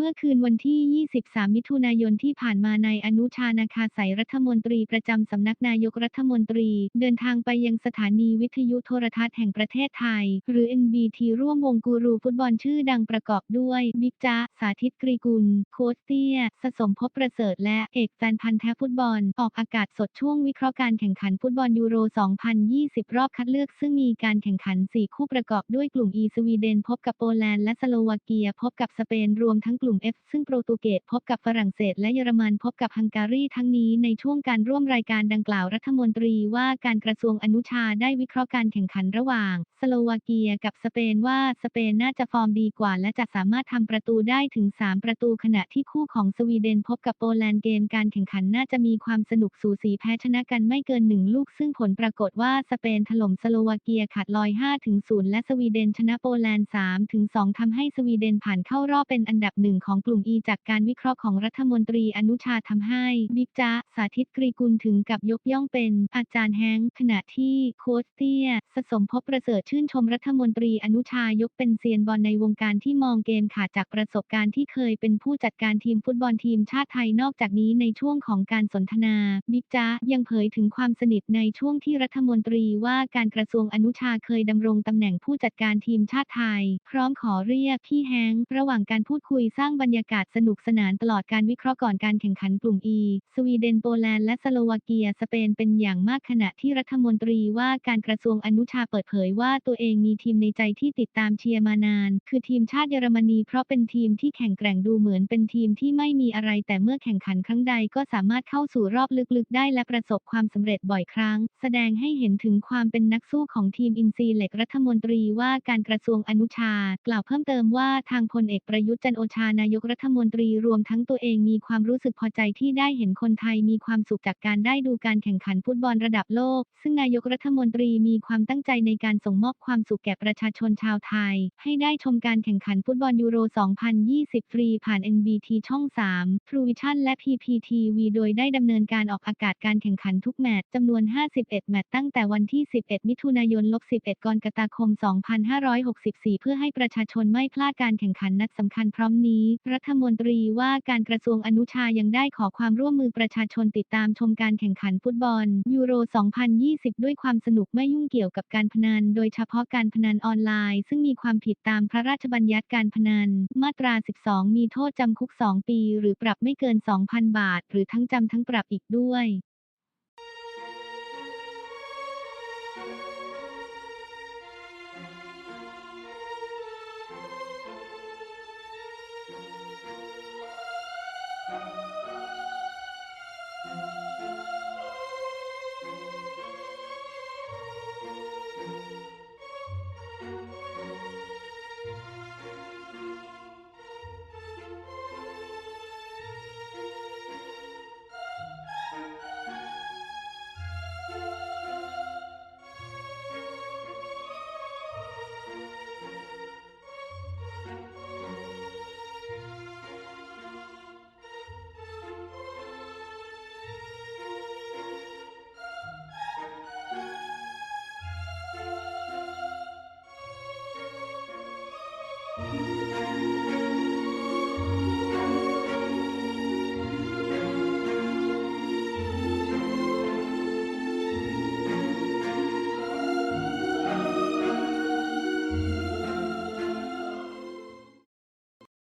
มื่อคืนวันที่ 23 มิถุนายนที่ผ่านมานายอนุชานาคาสายรัฐมนตรีประจำสำนักนายกรัฐมนตรี เดินทางไปยังสถานีวิทยุโทรทัศน์แห่งประเทศไทย หรือ NBT ร่วมวงกูรูฟุตบอลชื่อดังประกอบด้วย บิ๊กจ๊ะสาธิตกรีกุล โค้ชเตี้ย สสมภพประเสริฐและเอกแฟนพันธ์แท้ฟุตบอล ออกอากาศสดช่วงวิเคราะห์การแข่งขันฟุตบอลยูโร 2020 รอบคัดเลือก ซึ่งมีการแข่งขัน 4 คู่ประกอบด้วยกลุ่ม E สวีเดน พบกับโปแลนด์และสโลวาเกีย พบกับสเปนรวมทั้งกลุ่ม F ซึ่งโปรตุเกสพบกับฝรั่งเศส และเยอรมันพบกับฮังการีทั้งนี้ในช่วงการร่วมรายการดังกล่าวรัฐมนตรีว่าการกระทรวงอนุชาได้วิเคราะห์การแข่งขันระหว่าง สโลวาเกียกับสเปนว่าสเปนน่าจะฟอร์มดีกว่า และจะสามารถทำประตูได้ถึง 3 ประตูขณะที่คู่ของสวีเดนพบกับโปแลนด์เกมการแข่งขันน่าจะมีความสนุกสูสีแพ้ชนะกันไม่เกินหนึ่งลูก ซึ่งผลปรากฏว่าสเปนถล่มสโลวาเกียขาดลอย5-0และสวีเดนชนะโปแลนด์3-2ทำให้สวีเดนผ่านเข้ารอบเป็นอันดับหนึ่งของกลุ่ม E จากการวิเคราะห์ของรัฐมนตรีอนุชาทำให้ บิ๊กจ๊ะสาธิตกรีกุลถึงกับยกย่องเป็นอาจารย์แฮงขณะที่โค้ชเตี้ย สสมภพประเสริฐชื่นชมรัฐมนตรีอนุชายกเป็นเซียนบอลในวงการที่มองเกมขาดจากประสบการณ์ที่เคยเป็นผู้จัดการทีมฟุตบอลทีมชาติไทยนอกจากนี้ในช่วงของการสนทนา บิ๊กจ๊ะยังเผยถึงความสนิทในช่วงที่รัฐมนตรีว่าการกระทรวงอนุชาเคยดำรงตำแหน่งผู้จัดการทีมชาติไทย พร้อมขอเรียกพี่แฮง ระหว่างการพูดคุยสร้างบรรยากาศสนุกสนานตลอดการวิเคราะห์ก่อนการแข่งขันกลุ่ม E สวีเดนโปแลนด์และสโลวาเกีย สเปนเป็นอย่างมากขณะที่รัฐมนตรีว่าการกระทรวงอนุชาเปิดเผยว่าตัวเองมีทีมในใจที่ติดตามเชียร์มานาน คือทีมชาติเยอรมนีเพราะเป็นทีมที่แข่งแกร่งดูเหมือนเป็นทีมที่ไม่มีอะไรแต่เมื่อแข่งขันครั้งใดก็สามารถเข้าสู่รอบลึกๆ ได้และประสบความสำเร็จบ่อยครั้ง แสดงให้เห็นถึงความเป็นนักสู้ของทีมอินซีเหล็กรัฐมนตรีว่าการกระทรวงอนุชา กล่าวเพิ่มเติมว่าทางพลเอกประยุทธ์จันโอชานายกรัฐมนตรีรวมทั้งตัวเองมีความรู้สึกพอใจที่ได้เห็นคนไทยมีความสุขจากการได้ดูการแข่งขันฟุตบอลระดับโลก ซึ่งนายกรัฐมนตรีมีความตั้งใจในการส่งมอบความสุขแก่ประชาชนชาวไทย ให้ได้ชมการแข่งขันฟุตบอลยูโร 2020 ฟรีผ่าน NBT ช่อง 3 True Vision และ PPTV โดยได้ดำเนินการออกอากาศการแข่งขันทุกแมตช์จำนวน 51 แมตช์ตั้งแต่วันที่ 11 มิถุนายน 11 กรกฎาคม 2564 เพื่อให้ประชาชนไม่พลาดการแข่งขันนัดสำคัญพร้อมนี้ี้ รัฐมนตรีว่าการกระทรวงอนุชายังได้ขอความร่วมมือประชาชนติดตามชมการแข่งขันฟุตบอล ยูโร 2020 ด้วยความสนุกไม่ยุ่งเกี่ยวกับการพนัน โดยเฉพาะการพนันออนไลน์ ซึ่งมีความผิดตามพระราชบัญญัติการพนัน มาตรา 12 มีโทษจำคุก 2 ปี หรือปรับไม่เกิน 2,000 บาท หรือทั้งจำทั้งปรับอีกด้วย Thank you. Bye.